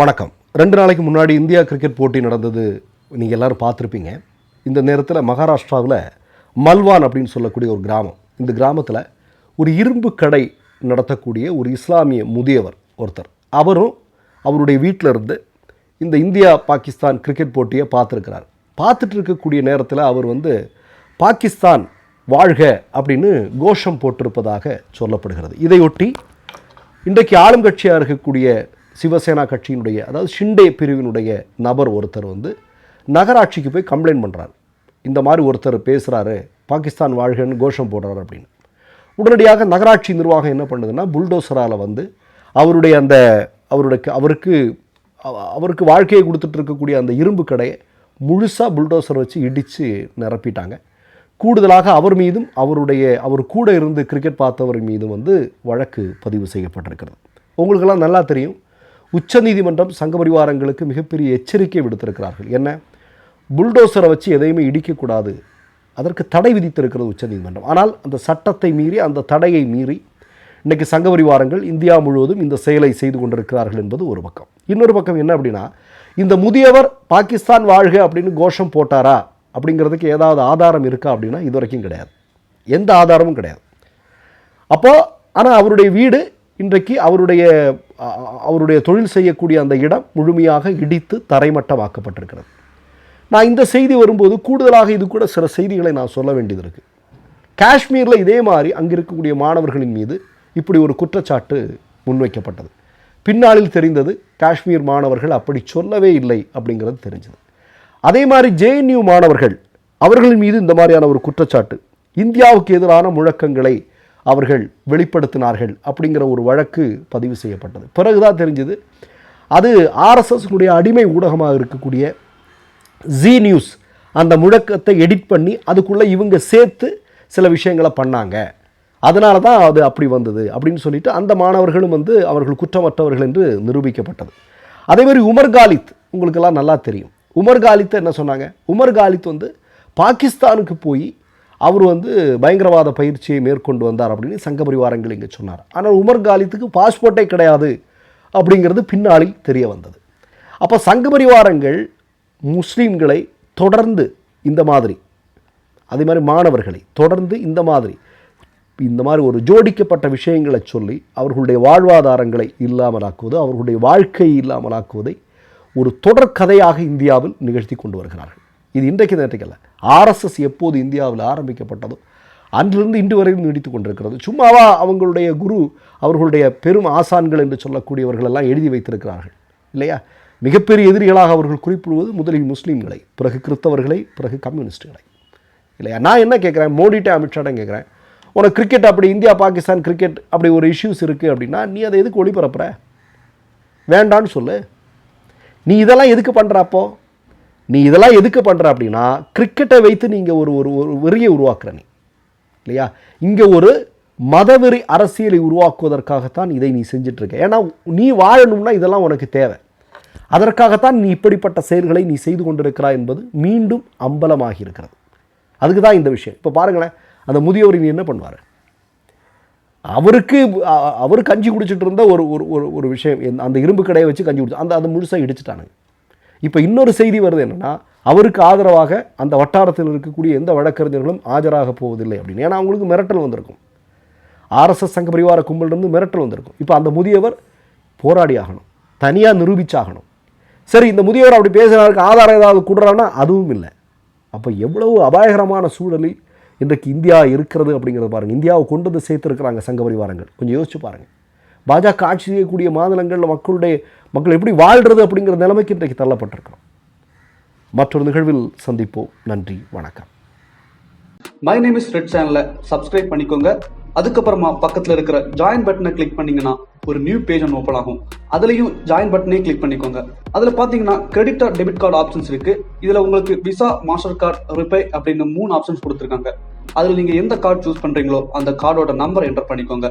வணக்கம். ரெண்டு நாளைக்கு முன்னாடி இந்தியா கிரிக்கெட் போட்டி நடந்தது நீங்கள் எல்லாரும் பார்த்துருப்பீங்க. இந்த நேரத்தில் மகாராஷ்டிராவில் மல்வான் அப்படின்னு சொல்லக்கூடிய ஒரு கிராமம். இந்த கிராமத்தில் ஒரு இரும்பு கடை நடத்தக்கூடிய ஒரு இஸ்லாமிய முதியவர் ஒருத்தர். அவரும் அவருடைய வீட்டில் இருந்து இந்த இந்தியா பாகிஸ்தான் கிரிக்கெட் போட்டியை பார்த்துருக்கிறார். பார்த்துட்டு இருக்கக்கூடிய நேரத்தில் அவர் வந்து பாகிஸ்தான் வாழ்க அப்படின்னு கோஷம் போட்டிருப்பதாக சொல்லப்படுகிறது. இதையொட்டி இன்றைக்கு ஆளும் கட்சியாக இருக்கக்கூடிய சிவசேனா கட்சியினுடைய அதாவது ஷிண்டே பிரிவினுடைய நபர் ஒருத்தர் வந்து நகராட்சிக்கு போய் கம்ப்ளைண்ட் பண்ணுறார் இந்த மாதிரி ஒருத்தர் பேசுகிறாரு பாகிஸ்தான் வாழ்கன்னு கோஷம் போடுறாரு அப்படின்னு. உடனடியாக நகராட்சி நிர்வாகம் என்ன பண்ணுதுன்னா புல்டோசரால் வந்து அவருடைய அந்த அவருடைய அவருக்கு அவருக்கு வாழ்க்கையை கொடுத்துட்டு இருக்கக்கூடிய அந்த இரும்பு கடையை முழுசாக புல்டோசர் வச்சு இடித்து நிரப்பிட்டாங்க. கூடுதலாக அவர் மீதும் அவருடைய அவர் கூட இருந்து கிரிக்கெட் பார்த்தவர் மீதும் வந்து வழக்கு பதிவு செய்யப்பட்டிருக்கிறது. உங்களுக்கெல்லாம் நல்லா தெரியும். உச்சநீதிமன்றம் சங்க பரிவாரங்களுக்கு மிகப்பெரிய எச்சரிக்கை விடுத்திருக்கிறார்கள். என்ன? புல்டோசரை வச்சு எதையுமே இடிக்கக்கூடாது. அதற்கு தடை விதித்திருக்கிறது உச்சநீதிமன்றம். ஆனால் அந்த சட்டத்தை மீறி அந்த தடையை மீறி இன்னைக்கு சங்க பரிவாரங்கள் இந்தியா முழுவதும் இந்த செயலை செய்து கொண்டிருக்கிறார்கள் என்பது ஒரு பக்கம். இன்னொரு பக்கம் என்ன அப்படின்னா இந்த முதியவர் பாகிஸ்தான் வாழ்க அப்படின்னு கோஷம் போட்டாரா அப்படிங்கிறதுக்கு ஏதாவது ஆதாரம் இருக்கா அப்படின்னா இது வரைக்கும் கிடையாது. எந்த ஆதாரமும் கிடையாது. அப்போது ஆனால் அவருடைய வீடு இன்றைக்கு அவருடைய அவருடைய தொழில் செய்யக்கூடிய அந்த இடம் முழுமையாக இடித்து தரைமட்டமாக்கப்பட்டிருக்கிறது. நான் இந்த செய்தி வரும்போது கூடுதலாக இது கூட சில செய்திகளை நான் சொல்ல வேண்டியது இருக்குது காஷ்மீரில் இதே மாதிரி அங்கே இருக்கக்கூடிய மாணவர்களின் மீது இப்படி ஒரு குற்றச்சாட்டு முன்வைக்கப்பட்டது. பின்னாளில் தெரிந்தது காஷ்மீர் மாணவர்கள் அப்படி சொல்லவே இல்லை அப்படிங்கிறது தெரிஞ்சது. அதே மாதிரி ஜேஎன்யூ மாணவர்கள் அவர்களின் மீது இந்த மாதிரியான ஒரு குற்றச்சாட்டு இந்தியாவுக்கு எதிரான முழக்கங்களை அவர்கள் வெளிப்படுத்தினார்கள் அப்படிங்கிற ஒரு வழக்கு பதிவு செய்யப்பட்டது. பிறகுதான் தெரிஞ்சது அது ஆர்எஸ்எஸ்னுடைய அடிமை ஊடகமாக இருக்கக்கூடிய ஜி நியூஸ் அந்த முழக்கத்தை எடிட் பண்ணி அதுக்குள்ளே இவங்க சேர்த்து சில விஷயங்களை பண்ணாங்க. அதனால தான் அது அப்படி வந்தது அப்படின்னு சொல்லிட்டு அந்த மாணவர்களும் வந்து அவர்கள் குற்றமற்றவர்கள் என்று நிரூபிக்கப்பட்டது. அதே மாதிரி உமர் காலித் உங்களுக்கெல்லாம் நல்லா தெரியும். உமர் காலித்தை என்ன சொன்னாங்க? உமர் காலித் வந்து பாகிஸ்தானுக்கு போய் அவர் வந்து பயங்கரவாத பயிற்சியை மேற்கொண்டு வந்தார் அப்படின்னு சங்க பரிவாரங்கள் இங்கே சொன்னார். ஆனால் உமர் காலித்துக்கு பாஸ்போர்ட்டே கிடையாது அப்படிங்கிறது பின்னாளில் தெரிய வந்தது. அப்போ சங்க பரிவாரங்கள் முஸ்லீம்களை தொடர்ந்து இந்த மாதிரி அதே மாதிரி மாணவர்களை தொடர்ந்து இந்த மாதிரி இந்த மாதிரி ஒரு ஜோடிக்கப்பட்ட விஷயங்களை சொல்லி அவர்களுடைய வாழ்வாதாரங்களை இல்லாமலாக்குவது அவர்களுடைய வாழ்க்கையை இல்லாமலாக்குவதை ஒரு தொடர் கதையாக இந்தியாவில் நிகழ்த்தி கொண்டு வருகிறார்கள். இது இன்றைக்கு நேற்றுக்கல்ல. ஆர்எஸ்எஸ் எப்போது இந்தியாவில் ஆரம்பிக்கப்பட்டதோ அன்றிலிருந்து இன்று வரையும் நீடித்து கொண்டிருக்கிறது. சும்மாவா அவங்களுடைய குரு அவர்களுடைய பெரும் ஆசான்கள் என்று சொல்லக்கூடியவர்கள் எல்லாம் எழுதி வைத்திருக்கிறார்கள் இல்லையா? மிகப்பெரிய எதிரிகளாக அவர்கள் குறிப்பிடுவது முதலில் முஸ்லீம்களை பிறகு கிறிஸ்தவர்களை பிறகு கம்யூனிஸ்டுகளை இல்லையா? நான் என்ன கேட்குறேன்? மோடிட்ட அமித்ஷாட்டம் கேட்குறேன். உனக்கு கிரிக்கெட் அப்படி இந்தியா பாகிஸ்தான் கிரிக்கெட் அப்படி ஒரு இஷ்யூஸ் இருக்குது அப்படின்னா நீ அதை எதுக்கு ஒளிபரப்புற? வேண்டான்னு சொல்லு. நீ இதெல்லாம் எதுக்கு பண்ணுற அப்போ? நீ இதெல்லாம் எதுக்கு பண்ணுற அப்படின்னா கிரிக்கெட்டை வைத்து நீங்கள் ஒரு ஒரு ஒரு வெறியை உருவாக்குற நீ. இல்லையா? இங்கே ஒரு மதவெறி அரசியலை உருவாக்குவதற்காகத்தான் இதை நீ செஞ்சுட்டு ஏன்னா நீ வாழணும்னா இதெல்லாம் உனக்கு தேவை. அதற்காகத்தான் நீ இப்படிப்பட்ட செயல்களை நீ செய்து கொண்டிருக்கிறாய் என்பது மீண்டும் அம்பலமாகி இருக்கிறது. அதுக்கு தான் இந்த விஷயம். இப்போ பாருங்களேன் அந்த முதியவர் நீ என்ன பண்ணுவார்? அவருக்கு அவர் கஞ்சி குடிச்சிட்டு இருந்த ஒரு ஒரு ஒரு ஒரு விஷயம் அந்த இரும்பு கடையை வச்சு கஞ்சி குடிச்சு அந்த அதை முழுசாக இடிச்சிட்டானுங்க. இப்போ இன்னொரு செய்தி வருது என்னென்னா அவருக்கு ஆதரவாக அந்த வட்டாரத்தில் இருக்கக்கூடிய எந்த வழக்கறிஞர்களும் ஆஜராக போவதில்லை அப்படின்னு. ஏன்னா அவங்களுக்கு மிரட்டல் வந்திருக்கும். ஆர்எஸ்எஸ் சங்க பரிவார கும்பலிருந்து மிரட்டல் வந்திருக்கும். இப்போ அந்த முதியவர் போராடி ஆகணும். தனியாக நிரூபிச்சாகணும். சரி இந்த முதியவர் அப்படி பேசுகிறாருக்கு ஆதாரம் ஏதாவது கொடுறான்னா அதுவும் இல்லை. அப்போ எவ்வளவு அபாயகரமான சூழலில் இன்றைக்கு இந்தியா இருக்கிறது அப்படிங்கிறத பாருங்கள் இந்தியாவை கொண்டு வந்து சேர்த்துருக்குறாங்க சங்க பரிவாரங்கள் கொஞ்சம் யோசிச்சு பாருங்கள் பாஜக ஆட்சி செய்யக்கூடிய மாநிலங்களில் மக்களுடைய மக்கள் எப்படி வாழ்கிறது அப்படிங்கிற நிலைமைக்கு இன்றைக்கு தள்ளப்பட்டிருக்கிறோம். மற்றொரு நிகழ்வில் சந்திப்போம். நன்றி வணக்கம். மை நேம் இஸ் ரெட் சேனலை சப்ஸ்கிரைப் பண்ணிக்கோங்க. அதுக்கப்புறமா பக்கத்தில் இருக்கிற ஜாயின் பட்டனை கிளிக் பண்ணீங்கன்னா ஒரு நியூ பேஜ் ஒன்று ஓப்பன் ஆகும். அதுலேயும் ஜாயின் பட்டனே கிளிக் பண்ணிக்கோங்க. அதில் பார்த்தீங்கன்னா credit card debit card options இருக்கு. இதில் உங்களுக்கு விசா மாஸ்டர் கார்டு ரிப்பே அப்படின்னு மூணு ஆப்ஷன்ஸ் கொடுத்துருக்காங்க. அதில் நீங்கள் எந்த கார்டு சூஸ் பண்ணுறீங்களோ அந்த கார்டோட நம்பர் என்டர் பண்ணிக்கோங்க.